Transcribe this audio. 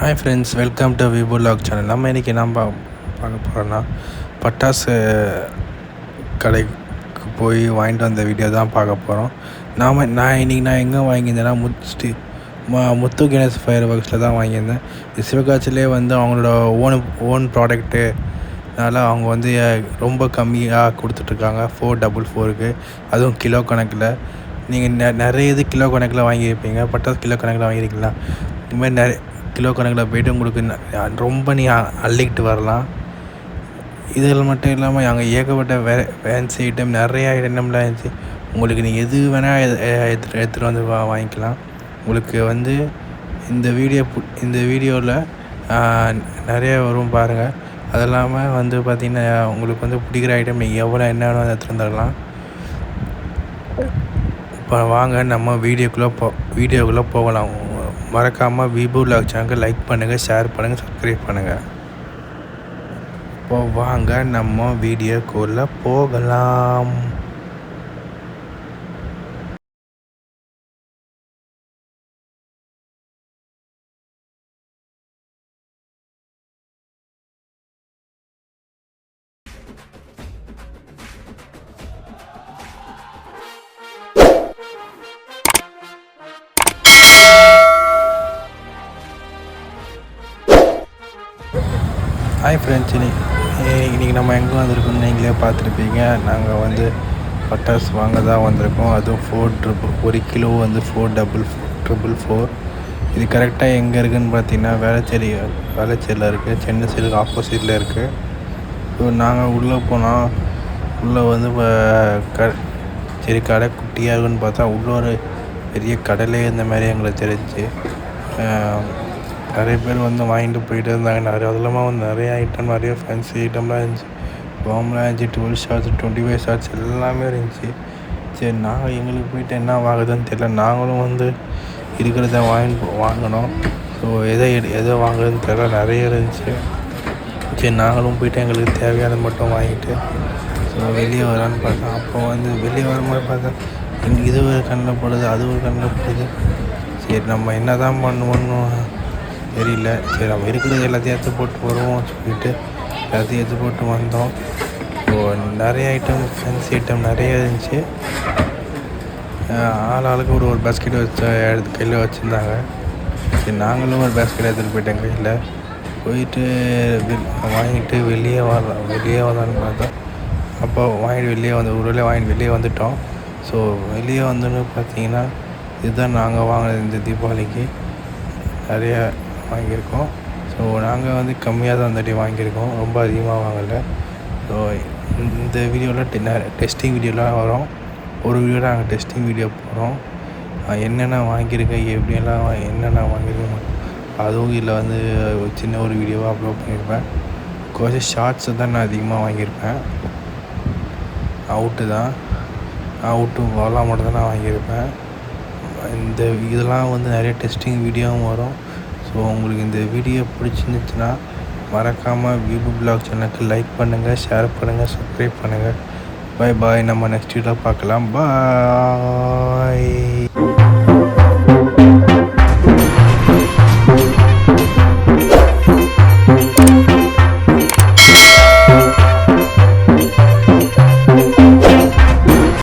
Hi friends welcome to Vibu log channel நம்ம இன்றைக்கி என்ன பார்க்க போகிறோன்னா பட்டாசு கடைக்கு போய் வாங்கிட்டு வந்த வீடியோ தான் பார்க்க போகிறோம் நாம் நான் இன்றைக்கி நான் எங்கே வாங்கியிருந்தேன்னா முத்து மா முத்து கணேஷ் ஃபயர் ஒர்க்ஸில் தான் வாங்கியிருந்தேன். சிவகாட்சியிலே வந்து அவங்களோட ஓன் ஓன் ப்ராடக்ட்டு அதனால் அவங்க வந்து ரொம்ப கம்மியாக கொடுத்துட்ருக்காங்க. ஃபோர் டபுள் ஃபோருக்கு அதுவும் கிலோ கணக்கில். நீங்கள் நெ நிறைய இது கிலோ கணக்கில் வாங்கியிருப்பீங்க. பட்டாசு கிலோ கணக்கில் வாங்கியிருக்கீங்களா? இதுமாதிரி நிறைய கிலோ கணக்கில் போய்ட்டு உங்களுக்கு ரொம்ப நீ அள்ளிக்கிட்டு வரலாம். இதில் மட்டும் இல்லாமல் அங்கே ஏகப்பட்ட வே ஃபேன்சி ஐட்டம் நிறைய ஐட்டம்லாம் இருந்துச்சு உங்களுக்கு நீங்கள் எது வேணால் எடுத்து எடுத்துகிட்டு வந்து வா வாங்கிக்கலாம். உங்களுக்கு வந்து இந்த வீடியோ இந்த வீடியோவில் நிறைய வரும் பாருங்கள் அது இல்லாமல் வந்து பார்த்திங்கன்னா உங்களுக்கு வந்து பிடிக்கிற ஐட்டம் நீங்கள் எவ்வளோ என்ன வேணும் எடுத்துகிட்டு வந்துடலாம். இப்போ வாங்க நம்ம வீடியோக்குள்ளே போ வீடியோக்குள்ளே போகலாம். மறக்காமல் விபு லாக் சேனலுக்கு லைக் பண்ணுங்கள் ஷேர் பண்ணுங்கள் சப்ஸ்கிரைப் பண்ணுங்கள் இப்போ வாங்க நம்ம வீடியோக்குள்ளே போகலாம். ஹாய் ஃப்ரெண்ட்ஸ் இன்றைக்கி நம்ம எங்கே வந்திருக்கோம்னு நீங்களே பார்த்துருப்பீங்க. நாங்கள் வந்து பட்டாசு வாங்க தான் வந்திருக்கோம். அதுவும் ஃபோர் ட்ரிபிள் ஒரு கிலோ வந்து ஃபோர் டபுள் ட்ரிபிள் ஃபோர் இது கரெக்டாக எங்கே இருக்குதுன்னு பார்த்தீங்கன்னா வேளச்சேரி வேளச்சேரியில் இருக்குது சென்னை சைடுக்கு ஆப்போசிட்டில் இருக்குது இப்போ நாங்கள் உள்ளே போனால் உள்ளே வந்து க சரி கடை குட்டியாக இருக்குன்னு பார்த்தா உள்ளே ஒரு பெரிய கடலே இந்த மாதிரி எங்களுக்கு தெரிஞ்சு நிறைய பேர் வந்து வாங்கிட்டு போயிட்டு இருந்தாங்க. நிறைய அது வந்து நிறைய ஐட்டம் நிறைய ஃபேன்சி ஐட்டம்லாம் இருந்துச்சு. பாம்லாம் இருந்துச்சு twelve shots twenty five shots எல்லாமே இருந்துச்சு. சரி நாங்கள் எங்களுக்கு போயிட்டு என்ன வாங்குறதுன்னு தெரியல. நாங்களும் வந்து இருக்கிறத வாங்கி வாங்கினோம் ஸோ எதை எடு எதை வாங்குறதுன்னு தெரியல. நிறைய இருந்துச்சு. சரி நாங்களும் போயிட்டு எங்களுக்கு தேவையானது மட்டும் வாங்கிட்டு ஸோ வெளியே வரான்னு பார்த்தோம். அப்போ வந்து வெளியே வரும்போது பார்த்தா இங்கே இது ஒரு கண்ணில் போடுது அது ஒரு கண்ணில் போடுது. சரி நம்ம என்ன தான் பண்ணுவோன்னு தெரியல. சரி நம்ம இருக்கிறது எல்லாத்தையும் எடுத்து போட்டு வருவோம் சொல்லிட்டு எல்லாத்தையும் எடுத்து போட்டு வந்தோம். ஸோ நிறைய ஐட்டம் ஃபேன்சி ஐட்டம் நிறைய இருந்துச்சு. ஆள் ஆளுக்கு ஒரு ஒரு பாஸ்கெட் வச்ச எடுத்து கையில் வச்சுருந்தாங்க. சரி நாங்களும் ஒரு பாஸ்கெட் எடுத்துகிட்டு போயிட்டேன் கையில். போயிட்டு வாங்கிட்டு வெளியே வரலாம் வெளியே வரலான்னு பார்த்தா அப்போ வாங்கிட்டு வெளியே வந்து ஒரு வாங்கிட்டு வெளியே வந்துட்டோம். ஸோ வெளியே வந்தோன்னு பார்த்தீங்கன்னா இதுதான் நாங்கள் வாங்கினது இந்த தீபாவளிக்கு. நிறையா வாங்கியிருக்கோம். ஸோ நாங்கள் வந்து கம்மியாக தான் அந்த வாங்கியிருக்கோம். ரொம்ப அதிகமாக வாங்கலை. ஸோ இந்த வீடியோவில் டெஸ்டிங் வீடியோலாம் வரும். ஒரு வீடியோவில் நாங்கள் டெஸ்டிங் வீடியோ போகிறோம் என்னென்ன வாங்கியிருக்கேன் எப்படியெல்லாம் என்னென்ன வாங்கியிருக்கோம். அதுவும் இதில் வந்து ஒரு சின்ன ஒரு வீடியோவாக அப்லோட் பண்ணியிருப்பேன். கொஞ்சம் ஷார்ட்ஸு தான் நான் அதிகமாக வாங்கியிருப்பேன். அவுட்டு தான். அவுட்டு பாலா மட்டும் தான் நான் வாங்கியிருப்பேன். இந்த இதெல்லாம் வந்து நிறைய டெஸ்டிங் வீடியோவும் வரும். ஸோ உங்களுக்கு இந்த வீடியோ பிடிச்சிருந்துச்சுன்னா மறக்காமல் விபு பிளாக் சேனலுக்கு லைக் பண்ணுங்கள் ஷேர் பண்ணுங்கள் சப்ஸ்கிரைப் பண்ணுங்கள் பாய் பாய் நம்ம நெக்ஸ்ட் வீடியோவில் பார்க்கலாம். பாய்